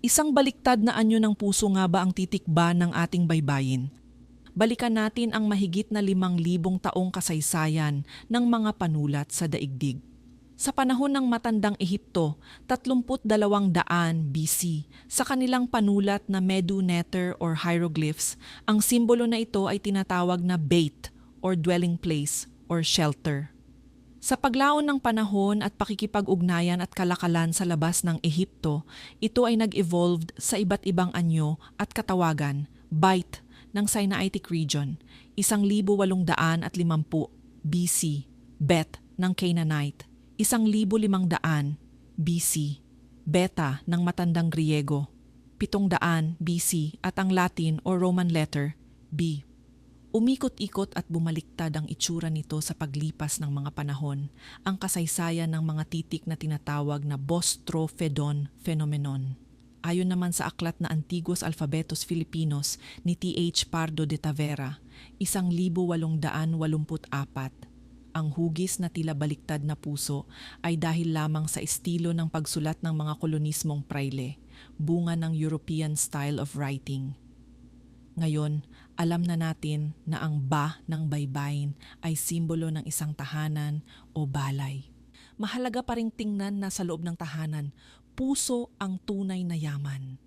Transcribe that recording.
Isang baliktad na anyo ng puso nga ba ang titikba ng ating baybayin? Balikan natin ang mahigit na limang libong taong kasaysayan ng mga panulat sa daigdig. Sa panahon ng matandang Ehipto, 32 daan BC, sa kanilang panulat na Medu Neter or hieroglyphs, ang simbolo na ito ay tinatawag na bait or dwelling place or shelter. Sa paglaon ng panahon at pakikipag-ugnayan at kalakalan sa labas ng Ehipto, ito ay nag-evolved sa iba't ibang anyo at katawagan, bite ng Sinaitic region, 1,850 BC, bet ng Canaanite, 1,500 BC, beta ng matandang Griego, 700 BC at ang Latin o Roman letter B. Umikot-ikot at bumaliktad ang itsura nito sa paglipas ng mga panahon, ang kasaysayan ng mga titik na tinatawag na Bostrophodon phenomenon. Ayon naman sa aklat na Antiguos Alphabetos Filipinos ni T.H. Pardo de Tavera, 1884, ang hugis na tila baliktad na puso ay dahil lamang sa estilo ng pagsulat ng mga kolonismong praile, bunga ng European style of writing. Ngayon, alam na natin na ang ba ng baybayin ay simbolo ng isang tahanan o balay. Mahalaga pa ring tingnan na sa loob ng tahanan, puso ang tunay na yaman.